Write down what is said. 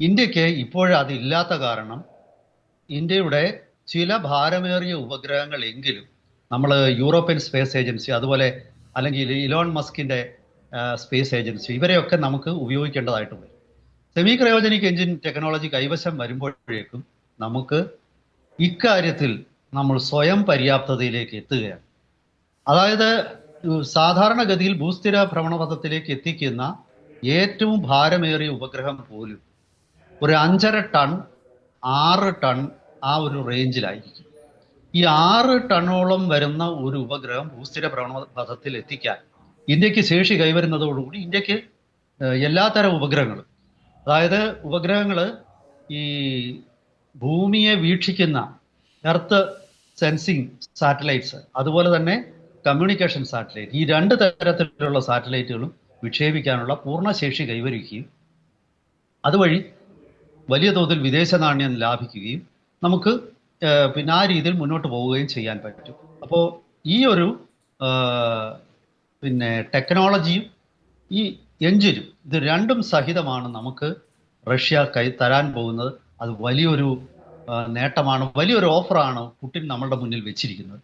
ഇന്ത്യയ്ക്ക് ഇപ്പോഴും അതില്ലാത്ത കാരണം ഇന്ത്യയുടെ ചില ഭാരമേറിയ ഉപഗ്രഹങ്ങൾ എങ്കിലും നമ്മൾ യൂറോപ്യൻ സ്പേസ് ഏജൻസി അതുപോലെ അല്ലെങ്കിൽ ഇലോൺ മസ്കിന്റെ സ്പേസ് ഏജൻസി ഇവരെയൊക്കെ നമുക്ക് ഉപയോഗിക്കേണ്ടതായിട്ടുണ്ട്. സെമി ക്രയോജനിക് എഞ്ചിൻ ടെക്നോളജി കൈവശം വരുമ്പോഴേക്കും നമുക്ക് ഇക്കാര്യത്തിൽ നമ്മൾ സ്വയം പര്യാപ്തതയിലേക്ക് എത്തുകയാണ്. അതായത് സാധാരണഗതിയിൽ ഭൂസ്ഥിര ഭ്രമണപഥത്തിലേക്ക് എത്തിക്കുന്ന ഏറ്റവും ഭാരമേറിയ ഉപഗ്രഹം പോലും ഒരു അഞ്ചര ടൺ ആറ് ടൺ ആ ഒരു റേഞ്ചിലായിരിക്കും ഈ ആറ് ടണ്ണോളം വരുന്ന ഒരു ഉപഗ്രഹം ഭൂസ്ഥിര ഭ്രമണപഥത്തിൽ എത്തിക്കാൻ ഇന്ത്യയ്ക്ക് ശേഷി കൈവരുന്നതോടുകൂടി ഇന്ത്യയ്ക്ക് എല്ലാത്തരം ഉപഗ്രഹങ്ങളും അതായത് ഉപഗ്രഹങ്ങൾ ഈ ഭൂമിയെ വീക്ഷിക്കുന്ന എർത്ത് സെൻസിങ് സാറ്റലൈറ്റ്സ് അതുപോലെ തന്നെ കമ്മ്യൂണിക്കേഷൻ സാറ്റലൈറ്റ് ഈ രണ്ട് തരത്തിലുള്ള സാറ്റലൈറ്റുകളും വിക്ഷേപിക്കാനുള്ള പൂർണ ശേഷി കൈവരിക്കുകയും അതുവഴി വലിയ തോതിൽ വിദേശ നാണ്യം ലാഭിക്കുകയും നമുക്ക് പിന്നെ ആ രീതിയിൽ മുന്നോട്ട് പോവുകയും ചെയ്യാൻ പറ്റും. അപ്പോൾ ഈ ഒരു പിന്നെ ടെക്നോളജിയും ഈ എഞ്ചിനും ഇത് രണ്ടും സഹിതമാണ് നമുക്ക് റഷ്യ കൈ തരാൻ പോകുന്നത്. അത് വലിയൊരു നേട്ടമാണ് വലിയൊരു ഓഫറാണ് പുടിൻ നമ്മളുടെ മുന്നിൽ വെച്ചിരിക്കുന്നത്.